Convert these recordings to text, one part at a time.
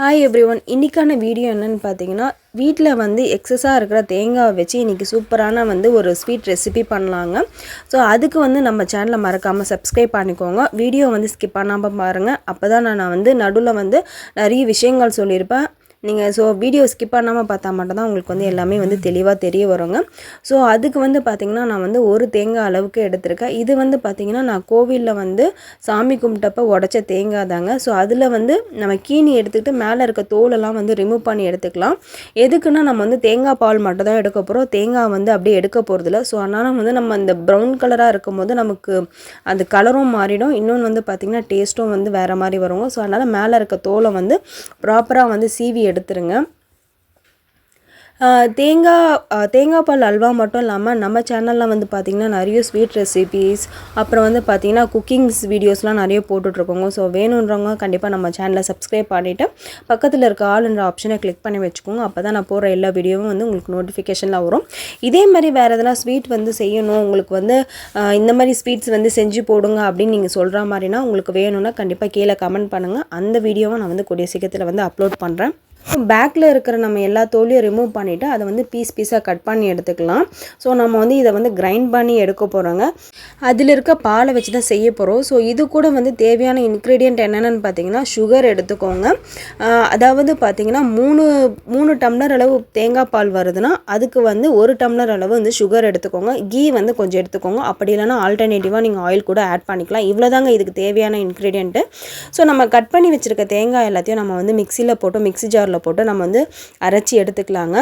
Hi everyone இன்றைக்கான video என்னென்னு பார்த்தீங்கன்னா வீட்டில் வந்து எக்ஸஸாக இருக்கிற தேங்காவை வச்சு இன்றைக்கி சூப்பரான வந்து ஒரு ஸ்வீட் ரெசிபி பண்ணலாங்க. ஸோ அதுக்கு வந்து நம்ம சேனலை மறக்காமல் சப்ஸ்கிரைப் பண்ணிக்கோங்க. வீடியோ வந்து ஸ்கிப் பண்ணாமல் பாருங்கள் அப்போ தான் நான் வந்து நடுவில் வந்து நிறைய விஷயங்கள் சொல்லியிருப்பேன். நீங்கள் ஸோ வீடியோ ஸ்கிப் பண்ணாமல் பார்த்தா மட்டும்தான் உங்களுக்கு வந்து எல்லாமே வந்து தெளிவாக தெரிய வருங்க. ஸோ அதுக்கு வந்து பார்த்திங்கன்னா நான் வந்து ஒரு தேங்காய் அளவுக்கு எடுத்திருக்கேன். இது வந்து பார்த்திங்கன்னா நான் கோவிலில் வந்து சாமி கும்பிட்டப்ப உடச்ச தேங்காய் தாங்க. ஸோ அதில் வந்து நம்ம கீனி எடுத்துக்கிட்டு மேலே இருக்க தோலெல்லாம் வந்து ரிமூவ் பண்ணி எடுத்துக்கலாம். எதுக்குன்னா நம்ம வந்து தேங்காய் பால் மட்டும் தான் எடுக்க போகிறோம் தேங்காய் வந்து அப்படியே எடுக்க போகிறதில்ல ஸோ அதனால் வந்து நம்ம அந்த ப்ரௌன் கலராக இருக்கும்போது நமக்கு அந்த கலரும் மாறிடும். இன்னொன்று வந்து பார்த்திங்கன்னா டேஸ்ட்டும் வந்து வேறு மாதிரி வருங்க. ஸோ அதனால் மேலே இருக்க தோலை வந்து ப்ராப்பராக வந்து சீவி எடுத்துருங்க. தேங்காய் தேங்காய் பால் அல்வா மட்டும் இல்லாமல் நம்ம சேனலில் வந்து பார்த்திங்கன்னா நிறைய ஸ்வீட் ரெசிபீஸ் அப்புறம் வந்து பார்த்திங்கன்னா குக்கிங்ஸ் வீடியோஸ்லாம் நிறைய போட்டுட்ருக்கோங்க. ஸோ வேணுன்றவங்க கண்டிப்பாக நம்ம சேனலை சப்ஸ்கிரைப் பண்ணிவிட்டு பக்கத்தில் இருக்க ஆளுன்ற ஆப்ஷனை கிளிக் பண்ணி வச்சுக்கோங்க. அப்போ தான் நான் போகிற எல்லா வீடியோவும் வந்து உங்களுக்கு நோட்டிஃபிகேஷனில் வரும். இதே மாதிரி வேறு எதனா ஸ்வீட் வந்து செய்யணும் உங்களுக்கு வந்து இந்த மாதிரி ஸ்வீட்ஸ் வந்து செஞ்சு போடுங்க அப்படின்னு நீங்கள் சொல்கிற மாதிரினா உங்களுக்கு வேணும்னா கண்டிப்பாக கீழே கமெண்ட் பண்ணுங்கள் அந்த வீடியோவை நான் வந்து கூடிய சீக்கிரத்தில் வந்து அப்லோட் பண்ணுறேன் பேக்கில் இருக்கிற நம்ம எல்லா தோலையும் ரிமூவ் பண்ணிவிட்டு அதை வந்து பீஸ் பீஸாக கட் பண்ணி எடுத்துக்கலாம். ஸோ நம்ம வந்து இதை வந்து கிரைண்ட் பண்ணி எடுக்க போகிறோங்க அதில் இருக்க பாலை வச்சு தான் செய்ய போகிறோம் ஸோ இது கூட வந்து தேவையான இன்க்ரீடியன்ட் என்னென்னு பார்த்தீங்கன்னா சுகர் எடுத்துக்கோங்க. அதாவது பார்த்தீங்கன்னா மூணு மூணு டம்ளர் அளவு தேங்காய் பால் வருதுன்னா அதுக்கு வந்து ஒரு டம்ளர் அளவு வந்து சுகர் எடுத்துக்கோங்க. கீ வந்து கொஞ்சம் எடுத்துக்கோங்க. அப்படி இல்லைனா ஆல்டர்னேட்டிவாக நீங்கள் ஆயில் கூட ஆட் பண்ணிக்கலாம். இவ்வளோதாங்க இதுக்கு தேவையான இன்க்ரீடியன்ட்டு ஸோ நம்ம கட் பண்ணி வச்சுருக்க தேங்காய் எல்லாத்தையும் நம்ம வந்து மிக்சியில் போட்டு மிக்சி ஜாரில் போட்டு நம்ம வந்து அரைச்சி எடுத்துக்கலாங்க.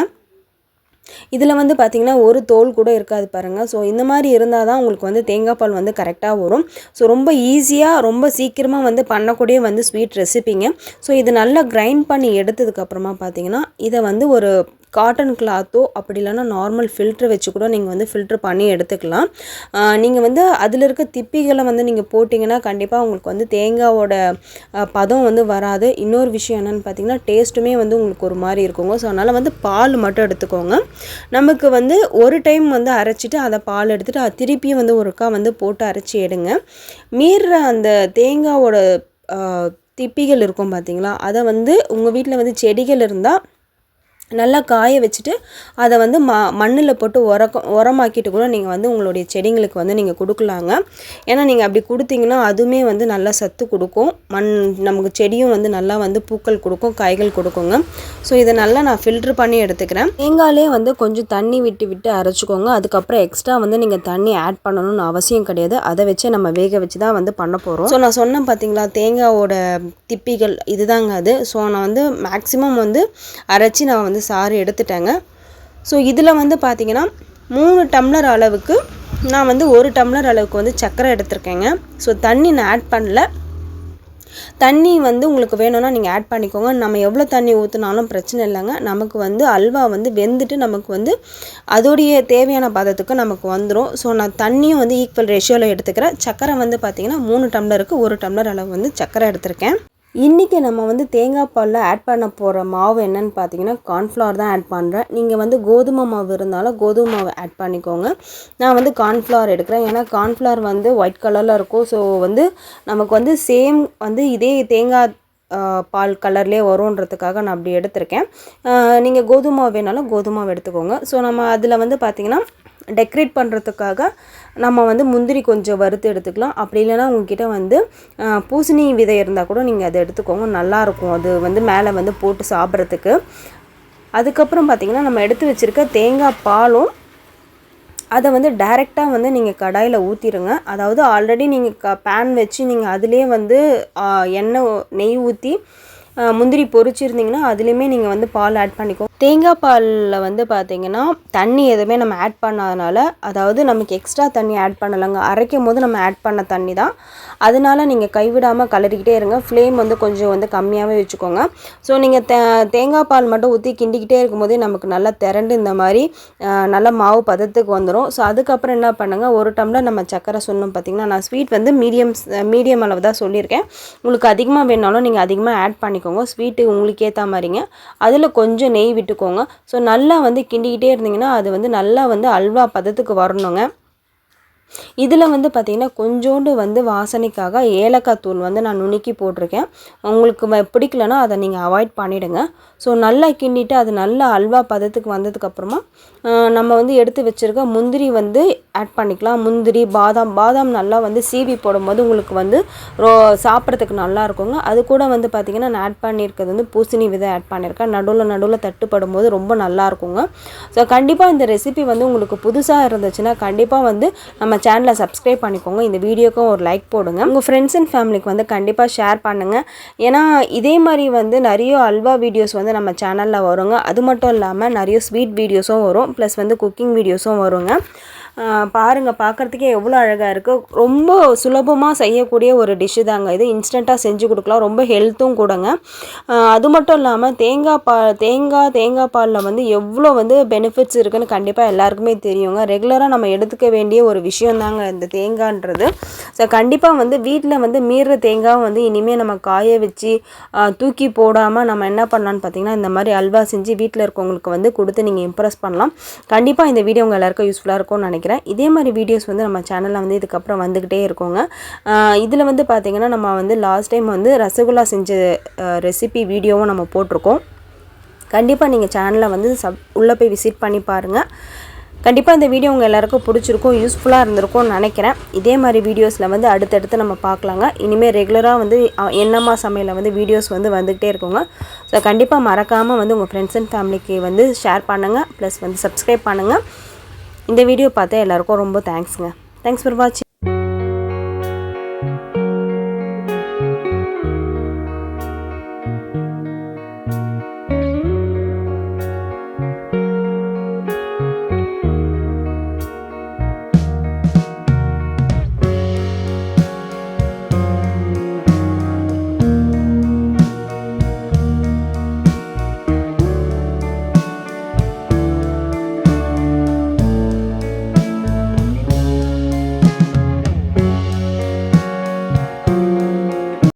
இதில் வந்து பார்த்திங்கன்னா ஒரு தோல் கூட இருக்காது பாருங்கள் ஸோ இந்த மாதிரி இருந்தால் தான் உங்களுக்கு வந்து தேங்காய் பால் வந்து கரெக்டாக வரும். ஸோ ரொம்ப ஈஸியாக ரொம்ப சீக்கிரமாக வந்து பண்ணக்கூடிய வந்து ஸ்வீட் ரெசிப்பிங்க ஸோ இது நல்லா கிரைண்ட் பண்ணி எடுத்ததுக்கப்புறமா பார்த்திங்கன்னா இதை வந்து ஒரு காட்டன் கிளாத்தோ அப்படி இல்லைனா நார்மல் ஃபில்ட்ரு வச்சு கூட நீங்கள் வந்து ஃபில்ட்ரு பண்ணி எடுத்துக்கலாம். நீங்கள் வந்து அதில் இருக்க திப்பிகளை வந்து நீங்கள் போட்டிங்கன்னா கண்டிப்பாக உங்களுக்கு வந்து தேங்காவோட பதம் வந்து வராது. இன்னொரு விஷயம் என்னென்னு பார்த்தீங்கன்னா டேஸ்ட்டுமே வந்து உங்களுக்கு ஒரு மாதிரி இருக்குங்க. ஸோ அதனால் வந்து பால் மட்டும் எடுத்துக்கோங்க. நமக்கு வந்து ஒரு டைம் வந்து அரைச்சிட்டு அதை பால் எடுத்துகிட்டு திருப்பியும் வந்து ஒருக்கா வந்து போட்டு அரைச்சி எடுங்க. மீறுற அந்த தேங்காவோட திப்பிகள் இருக்கும் பார்த்தீங்களா அதை வந்து உங்கள் வீட்டில் வந்து செடிகள் இருந்தால் நல்லா காய வச்சுட்டு அதை வந்து ம மண்ணில் போட்டு உரக்கம் உரமாக்கிட்டு கூட நீங்கள் வந்து உங்களுடைய செடிங்களுக்கு வந்து நீங்கள் கொடுக்கலாங்க. ஏன்னா நீங்கள் அப்படி கொடுத்தீங்கன்னா அதுவுமே வந்து நல்லா சத்து கொடுக்கும். மண் நமக்கு செடியும் வந்து நல்லா வந்து பூக்கள் கொடுக்கும் காய்கள் கொடுக்குங்க. ஸோ இதை நல்லா நான் ஃபில்ட்ரு பண்ணி எடுத்துக்கிறேன். தேங்காயிலே வந்து கொஞ்சம் தண்ணி விட்டு விட்டு அரைச்சிக்கோங்க. அதுக்கப்புறம் எக்ஸ்ட்ரா வந்து நீங்கள் தண்ணி ஆட் பண்ணணும்னு அவசியம் கிடையாது. அதை வச்சு நம்ம வேக வச்சு தான் வந்து பண்ண போகிறோம் ஸோ நான் சொன்னேன் பார்த்தீங்களா தேங்காவோட திப்பிகள் இதுதாங்க அது. ஸோ நான் வந்து மேக்ஸிமம் வந்து அரைச்சி நான் வந்து வந்து சாறு எடுத்துட்டேங்க. ஸோ இதில் வந்து பார்த்திங்கன்னா மூணு டம்ளர் அளவுக்கு நான் வந்து ஒரு டம்ளர் அளவுக்கு வந்து சர்க்கரை எடுத்திருக்கேங்க. ஸோ தண்ணி நான் ஆட் பண்ணல. தண்ணி வந்து உங்களுக்கு வேணும்னா நீங்கள் ஆட் பண்ணிக்கோங்க. நம்ம எவ்வளோ தண்ணி ஊற்றினாலும் பிரச்சனை இல்லைங்க. நமக்கு வந்து அல்வா வந்து வெந்துட்டு நமக்கு வந்து அதோடைய தேவையான பதத்துக்கு நமக்கு வந்துடும் ஸோ நான் தண்ணியும் வந்து ஈக்குவல் ரேஷியோவில் எடுத்துக்கிறேன். சக்கரை வந்து பார்த்திங்கன்னா மூணு டம்ளருக்கு ஒரு டம்ளர் அளவு வந்து சக்கரை எடுத்திருக்கேன். இன்றைக்கி நம்ம வந்து தேங்காய் பாலில் ஆட் பண்ண போகிற மாவு என்னன்னு பார்த்தீங்கன்னா கார்ன்ஃப்ளவர் தான் ஆட் பண்ணுறேன் நீங்கள் வந்து கோதுமை மாவு இருந்தாலும் கோதுமை மாவு ஆட் பண்ணிக்கோங்க. நான் வந்து கார்ன்ஃப்ளவர் எடுக்கிறேன். ஏன்னா கார்ன்ஃப்ளவர் வந்து ஒயிட் கலரில் இருக்கும். ஸோ வந்து நமக்கு வந்து சேம் வந்து இதே தேங்காய் பால் கலர்லேயே வரும்ன்றதுக்காக நான் அப்படி எடுத்திருக்கேன். நீங்கள் கோதுமை வேணாலும் கோதுமை எடுத்துக்கோங்க. ஸோ நம்ம அதில் வந்து பார்த்திங்கன்னா டெக்கரேட் பண்ணுறதுக்காக நம்ம வந்து முந்திரி கொஞ்சம் வறுத்து எடுத்துக்கலாம். அப்படி இல்லைனா உங்ககிட்ட வந்து பூசணி விதை இருந்தால் கூட நீங்கள் அதை எடுத்துக்கோங்க. நல்லாயிருக்கும் அது வந்து மேலே வந்து போட்டு சாப்பிட்றதுக்கு. அதுக்கப்புறம் பார்த்திங்கன்னா நம்ம எடுத்து வச்சுருக்க தேங்காய் பாலும் அதை வந்து டைரெக்டாக வந்து நீங்கள் கடாயில் ஊற்றிடுங்க அதாவது ஆல்ரெடி நீங்கள் க பேன் வச்சு நீங்கள் அதிலே வந்து எண்ணெய் நெய் ஊற்றி முந்திரி பொறிச்சிருந்தீங்கன்னா அதுலேயுமே நீங்கள் வந்து பால் ஆட் பண்ணிக்கோ தேங்காய் பாலில் வந்து பார்த்திங்கன்னா தண்ணி எதுவுமே நம்ம ஆட் பண்ணாதனால அதாவது நமக்கு எக்ஸ்ட்ரா தண்ணி ஆட் பண்ணலைங்க. அரைக்கும் போது நம்ம ஆட் பண்ண தண்ணி தான். அதனால நீங்கள் கைவிடாமல் கலரிக்கிட்டே இருங்க. ஃப்ளேம் வந்து கொஞ்சம் வந்து கம்மியாகவே வச்சுக்கோங்க. ஸோ நீங்கள் தே தேங்காய் பால் மட்டும் ஊற்றி கிண்டிக்கிட்டே இருக்கும்போதே நமக்கு நல்லா திரண்டு இந்த மாதிரி நல்லா மாவு பதத்துக்கு வந்துடும் ஸோ அதுக்கப்புறம் என்ன பண்ணுங்கள் ஒரு டம்ளர் நம்ம சக்கரை சொன்னோம் பார்த்திங்கன்னா நான் ஸ்வீட் வந்து மீடியம் மீடியம் அளவு தான் சொல்லியிருக்கேன். உங்களுக்கு அதிகமாக வேணாலும் நீங்கள் அதிகமாக ஆட் பண்ணிக்கோங்க. ஸ்வீட்டு உங்களுக்கு ஏற்ற மாதிரிங்க. அதில் கொஞ்சம் நெய் விட்டுக்கோங்க. ஸோ நல்லா வந்து கிண்டிக்கிட்டே இருந்தீங்கன்னா அது வந்து நல்லா வந்து அல்வா பதத்துக்கு வரணுங்க. இதில் வந்து பார்த்திங்கன்னா கொஞ்சோண்டு வந்து வாசனைக்காக ஏலக்காய் தூள் வந்து நான் நுணுக்கி போட்டிருக்கேன். உங்களுக்கு பிடிக்கலன்னா பிடிக்கலனா அதை நீங்கள் அவாய்ட் பண்ணிவிடுங்க ஸோ நல்லா கிண்டிட்டு அது நல்லா அல்வா பதத்துக்கு வந்ததுக்கப்புறமா நம்ம வந்து எடுத்து வச்சுருக்க முந்திரி வந்து ஆட் பண்ணிக்கலாம். முந்திரி பாதாம் பாதாம் நல்லா வந்து சீவி போடும்போது உங்களுக்கு வந்து ரோ சாப்பிட்றதுக்கு நல்லா இருக்குங்க. அது கூட வந்து பார்த்திங்கன்னா நான் ஆட் பண்ணியிருக்கிறது வந்து பூசணி விதை ஆட் பண்ணியிருக்கேன். நடுவில் நடுவில் தட்டுப்படும் போது ரொம்ப நல்லா இருக்குங்க. ஸோ கண்டிப்பாக இந்த ரெசிபி வந்து உங்களுக்கு புதுசாக இருந்துச்சுன்னா கண்டிப்பாக வந்து நம்ம சேனலை சப்ஸ்கிரைப் பண்ணிக்கோங்க. இந்த வீடியோக்கும் ஒரு லைக் போடுங்க. உங்கள் ஃப்ரெண்ட்ஸ் அண்ட் ஃபேமிலிக்கு வந்து கண்டிப்பாக ஷேர் பண்ணுங்கள் ஏன்னா இதே மாதிரி வந்து நிறைய அல்வா வீடியோஸ் வந்து நம்ம சேனலில் வருங்க. அது மட்டும் இல்லாமல் நிறைய ஸ்வீட் வீடியோஸும் வரும். ப்ளஸ் வந்து குக்கிங் வீடியோஸும் வருங்க. பாருங்கள் பார்க்குறதுக்கே எவ்வளோ அழகாக இருக்குது ரொம்ப சுலபமாக செய்யக்கூடிய ஒரு டிஷ்ஷு தாங்க இது. இன்ஸ்டண்ட்டாக செஞ்சு கொடுக்கலாம். ரொம்ப ஹெல்த்தும் கூடங்க. அது மட்டும் இல்லாமல் தேங்காய் பால் தேங்காய் தேங்காய் பாலில் வந்து எவ்வளோ வந்து பெனிஃபிட்ஸ் இருக்குன்னு கண்டிப்பாக எல்லாருக்குமே தெரியுங்க. ரெகுலராக நம்ம எடுத்துக்க வேண்டிய ஒரு விஷயம் தாங்க இந்த தேங்காய்ன்றது. ஸோ கண்டிப்பாக வந்து வீட்டில் வந்து மீறுற தேங்காய் வந்து இனிமேல் நம்ம காய வச்சு தூக்கி போடாமல் நம்ம என்ன பண்ணலான்னு பார்த்தீங்கன்னா இந்த மாதிரி அல்வா செஞ்சு வீட்டில் இருக்கவங்களுக்கு வந்து கொடுத்து நீங்கள் இம்ப்ரெஸ் பண்ணலாம். கண்டிப்பாக இந்த வீடியோ உங்கள் எல்லாருக்கும் யூஸ்ஃபுல்லாக இருக்கும்னு நினைக்கிறேன். இதே மாதிரி வீடியோஸ் வந்து நம்ம சேனலில் வந்து இதுக்கப்புறம் வந்துக்கிட்டே இருக்கோங்க. இதில் வந்து பார்த்திங்கன்னா நம்ம வந்து லாஸ்ட் டைம் வந்து ரசகுல்லா செஞ்ச ரெசிபி வீடியோவும் நம்ம போட்டிருக்கோம். கண்டிப்பாக நீங்கள் சேனலை வந்து சப் உள்ளே போய் விசிட் பண்ணி பாருங்கள் கண்டிப்பாக இந்த வீடியோ உங்கள் எல்லாருக்கும் பிடிச்சிருக்கும் யூஸ்ஃபுல்லாக இருந்திருக்கும்னு நினைக்கிறேன். இதே மாதிரி வீடியோஸில் வந்து அடுத்தடுத்து நம்ம பார்க்கலாங்க இனிமேல் ரெகுலராக வந்து என்னம்மா சமையலில் வந்து வீடியோஸ் வந்து வந்துக்கிட்டே இருக்குங்க. ஸோ கண்டிப்பாக மறக்காமல் வந்து உங்கள் ஃப்ரெண்ட்ஸ் அண்ட் ஃபேமிலிக்கு வந்து ஷேர் பண்ணுங்கள் ப்ளஸ் வந்து சப்ஸ்கிரைப் பண்ணுங்கள் இந்த வீடியோ பார்த்தா எல்லாருக்கும் ரொம்ப தேங்க்ஸுங்க தேங்க்ஸ் ஃபார் வாட்சிங்